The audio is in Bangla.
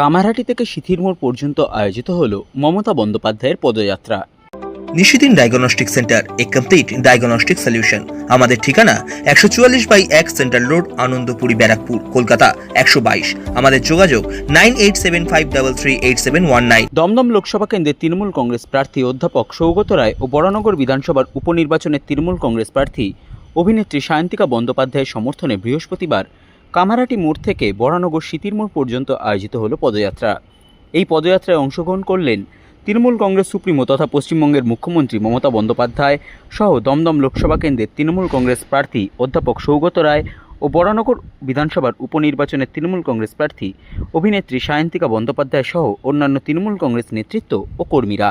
কামারহাটি থেকে সিথিরমোড় পর্যন্ত আয়োজিত হল মমতা বন্দ্যোপাধ্যায়ের পদযাত্রা। নিশিদিন ডায়াগনস্টিক সেন্টার এ কমপ্লিট ডায়াগনস্টিক সলিউশন আমাদের ঠিকানা একশো চুয়াল্লিশ বাই এক সেন্ট্রাল রোড আনন্দপুরি ব্যারাকপুর কলকাতা একশো বাইশ। আমাদের যোগাযোগ nine eight seven five double three eight seven one nine. Dumdum Lok Sabha কেন্দ্রের তৃণমূল কংগ্রেস প্রার্থী অধ্যাপক সৌগত রায় ও বরানগর বিধানসভার উপনির্বাচনের তৃণমূল কংগ্রেস প্রার্থী অভিনেত্রী সায়ন্তিকা বন্দ্যোপাধ্যায়ের সমর্থনে বৃহস্পতিবার কামারহাটি মোড় থেকে বরানগর মোড় পর্যন্ত আয়োজিত হল পদযাত্রা। এই পদযাত্রায় অংশগ্রহণ করলেন তৃণমূল কংগ্রেস সুপ্রিমো তথা পশ্চিমবঙ্গের মুখ্যমন্ত্রী মমতা বন্দ্যোপাধ্যায় সহ দমদম লোকসভা কেন্দ্রের তৃণমূল কংগ্রেস প্রার্থী অধ্যাপক সৌগত রায় ও বরানগর বিধানসভার উপনির্বাচনের তৃণমূল কংগ্রেস প্রার্থী অভিনেত্রী সায়ন্তিকা বন্দ্যোপাধ্যায় সহ অন্যান্য তৃণমূল কংগ্রেস নেতৃত্ব ও কর্মীরা।